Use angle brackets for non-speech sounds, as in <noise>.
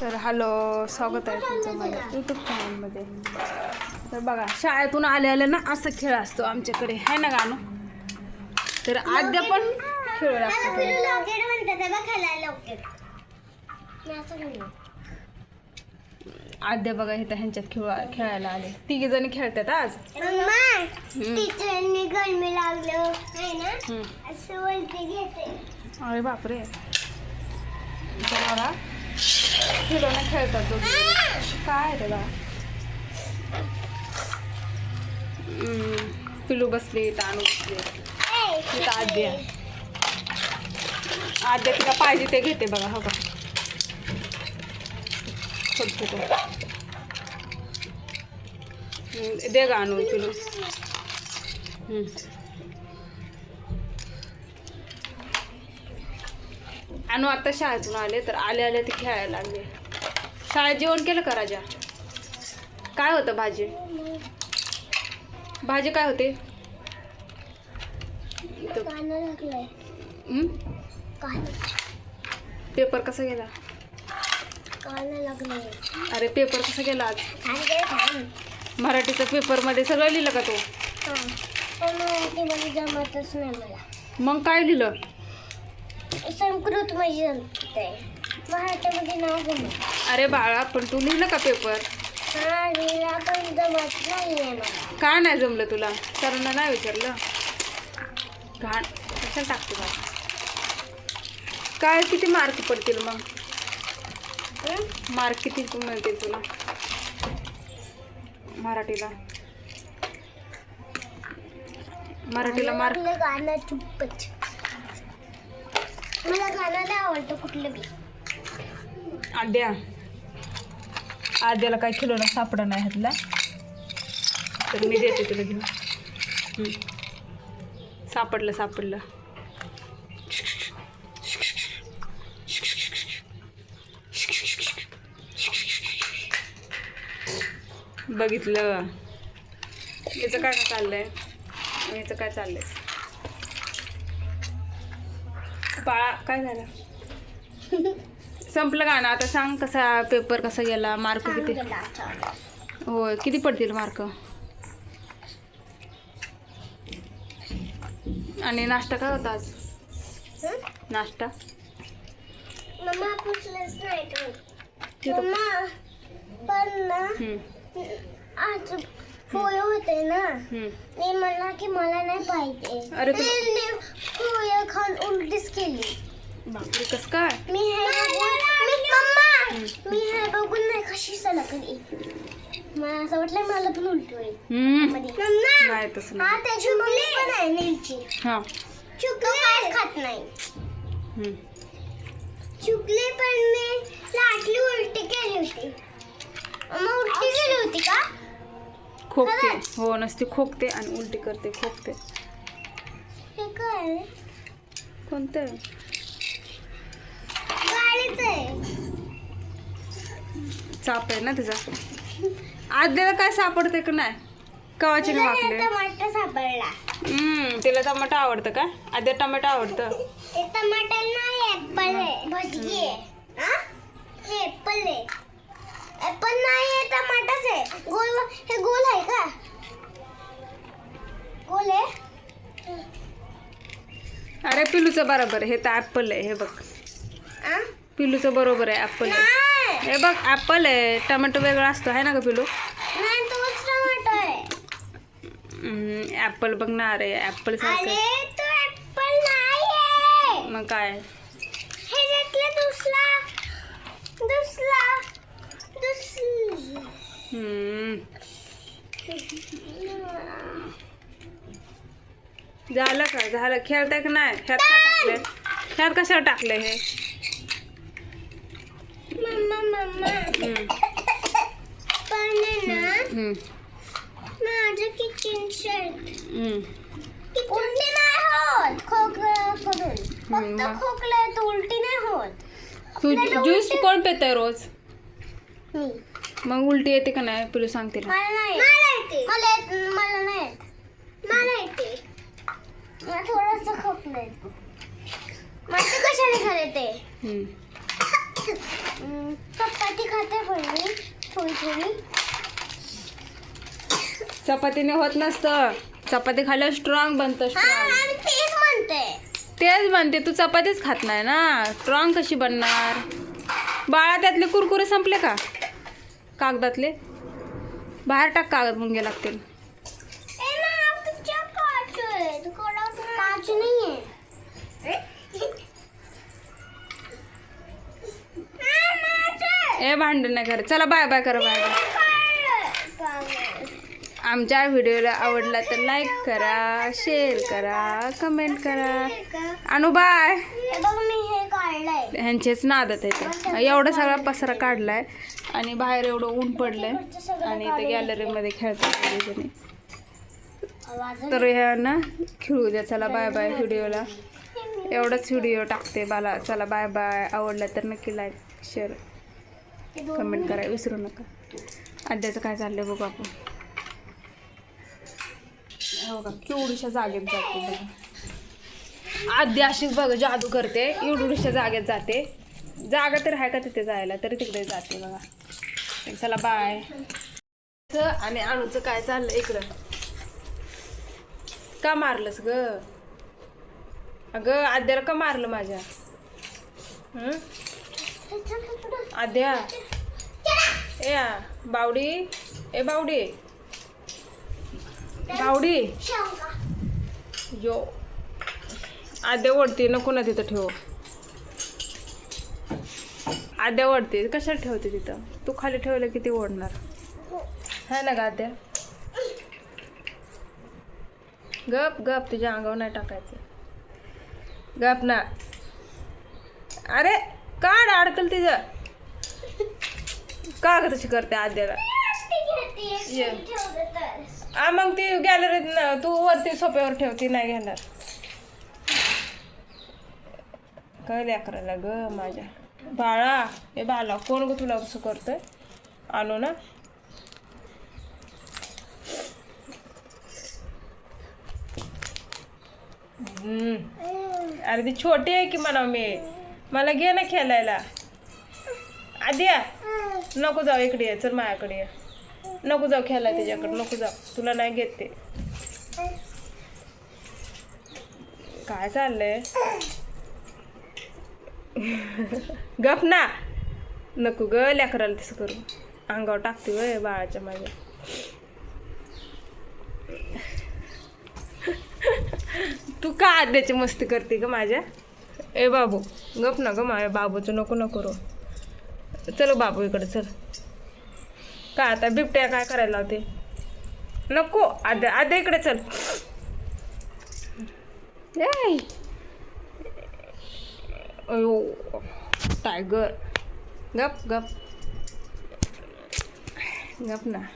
तर हॅलो स्वागत आहे तुमचं माझ्या यूट्यूब चॅनलमध्ये तर बघा शाळेतून आले आले ना असा खेळ असतो आमच्याकडे. आहे ना गाणं? तर आद्या पण खेळू लागतो. आद्या बघा इथं ह्यांच्यात खेळ खेळायला आले. तिघी जणी खेळतात आज. टीचरनी गरमी लागलं ना. असं घेते. अरे बापरे. बघा खेळून खेळतात दोघी काय आहे ते बघा पिलू बसली तानू बसली. इथं आद्या तिला पाहिजे ते घेते बघा हो का? दे गा आणून पिलू आणू आता शाळेतून आले तर आले आले ते खेळायला लागले. शाळेत जेवण केलं का राजा? काय होतं भाजी? भाजी काय होते? पेपर कसा गेला? अरे पेपर कसा गेला आज? मराठीच्या पेपरमध्ये सगळं लिहिलं का तू? मग काय लिहिलं? संस्कृत मध्ये मराठीमध्ये नाव जमत अरे बाळा पण तू लिहिलं का पेपर? हा लिहिला पण जमत नाही आहे मला. काय नाही जमलं तुला? सरांना नाही विचारलं? घाण कशाला टाकते बाळा? काय किती मार्क पडतील मग? हं? मार्क किती मिळतील तुला? मराठीला. मराठीला मार्क लागलं गाणं चुप्पच. मला गाणं नाही आवडतं कुठलं बी. आद्या. आद्याला काय खिलोना सापडा नाही ह्यातला. तर मी देते तुला घेऊन. सापडलं सापडलं. बघितलं. याचं काय काय चाललंय? याचं काय चाललंय? बाळा काय झालं? संपलं गाणं आता सांग कसा पेपर कसा गेला मार्क किती. होय किती पडतील मार्क आणि नाश्ता काय होता आज? नाश्ता? पण ना आज पोहे होते ना. मी म्हणला की मला नाही पाहिजे. अरे तू- मी पोहे खाऊन उलटीच केली. बापरे कस काय? मी हे बघून मी मम्मा! मी हे बघून नाही कशी सलकली मला असं वाटलं मला पण उलटी होईल. हम्म. मम्मा नाही तसं हा नाही त्याची मम्मी पण आहे नीलची. हा. चुकले खात नाही. हम्म. चुकले पण मी. लाटली उलटी केली होती. मग उलटी केली होती का? खोकते. हो नसते खोकते आणि उलटी करते खोकते. हे कोणतं? गाडीच आहे. ना तिचा आद्याला काय सापडते का नाही? कवाचे वाकले. सापडला. हम्म तिला टमाटो आवडतं का? आद्या टमाटो आवडतं. नाही ऍपल आहे. भजी आहे. ऍपल आहे. ऍपल नाही हे टमाटरच आहे. गोल हे गोल आहे का? गोल आहे? अरे पिलूचं बरोबर हे तर ॲपल आहे हे बघ? पिलूचं बरोबर आहे ॲपल आहे. हे बघ ॲपल आहे. टोमॅटो वेगळा असतो आहे ना का पिलू? ॲपल बघ ना अरे ॲपल सारखं मग काय? हे दुसरा दुसरा हम्म. झालं का? झालं. खेळताय का नाही. ह्यात काय टाकलंय ह्यात कशाला टाकलंय हे? माझं किचन शर्ट. उलटी नाही होत. खोकला करून. फक्त? खोकला उलटी नाही होत. तू ज्यूस कोण पेतय रोज? मी. मग उलटी येते का नाही पिलू सांगते ना. मला नाही मला येते. मला येत मला नाही येत. मला येते. मला थोडंसं खोकला येतो. मला कशाला खरं येते हम्म. हम्म, पप्पा चपाती खाते पण मी थोडी थोडी. चपातीने होत नसतं. चपाती खाल्ल्यावर स्ट्रॉंग बनतं हा स्ट्रॉंग तेच म्हणते. तेच म्हणते तू चपातीच खात नाही ना. स्ट्रॉंग कशी बनणार? बाळा त्यातले कुरकुरे संपले का? कागदातले? बाहेर टाक कागद मुंगे लागतील. ए भांडण नाही कर चला बाय बाय करा बाय बाय आमच्या व्हिडिओला आवडला तर लाईक करा शेअर करा कमेंट करा. आणू बाय ह्यांचेच नादत आहे एवढा सगळा पसरा काढलाय आणि बाहेर एवढं ऊन पडलंय आणि इथे गॅलरीमध्ये खेळतात तर ह्या ना खेळू द्या चला बाय बाय व्हिडिओला एवढाच व्हिडिओ टाकते बाला. चला बाय बाय आवडला तर नक्की लाईक शेअर कमेंट करा. विसरू नका. अद्याचं काय चाललंय बघू आपण. हो का? केवढीशा जागेत जाते बघा. आद्या अशीच बघ जादू करते. एवढीशा जागेत जाते. जागा तर आहे का तिथे जायला? तरी तिकडे जाते बघा. चला बाय आणि अणूचं काय चाललं इकडं? का मारलंस ग? अगं आद्याला का मारलं माझ्या? आद्या? ए बावडी? ए बावडी. बावडी. यो. आद्या ओढते नको ना तिथं ठेव. आद्या ओढते कशाला ठेवते तिथं? तू खाली ठेवलं की ती ओढणार. है ना ग आद्या? गप गप तुझ्या अंगावर नाही टाकायचं. गप ना. अरे काढ अडकल तिचं. का ग तशी करते आद्याला? ये. मग ती गॅलरीत ना तू वरती सोप्यावर ठेवती नाही घेणार. काय लेकराला ग माझ्या. बाळा हे बाळा कोण ग तुला असं करतोय? आणू ना. अरे ती छोटी आहे की म्हणा मी? मला घे ना खेळायला. आद्या नको जाऊ इकडे ये चल माझ्याकडे ये. नको जाऊ खेळायला त्याच्याकडे नको जाऊ. तुला नाही घेत ते. काय चाललंय? <laughs> गप ना. नको ग लेकराला तसं करू. अंगावर टाकते वय बाळाच्या माझ्या <laughs> तू का आद्याची मस्ती करते ग माझ्या? ए बाबू गप ना ग माझ्या बाबूचं नको नको रो. चल बाबू इकडे चल. का आता बिबट्या काय करायला लावते? नको आद्या आद्या इकडे चल. ए अयो टायगर गप गप गप ना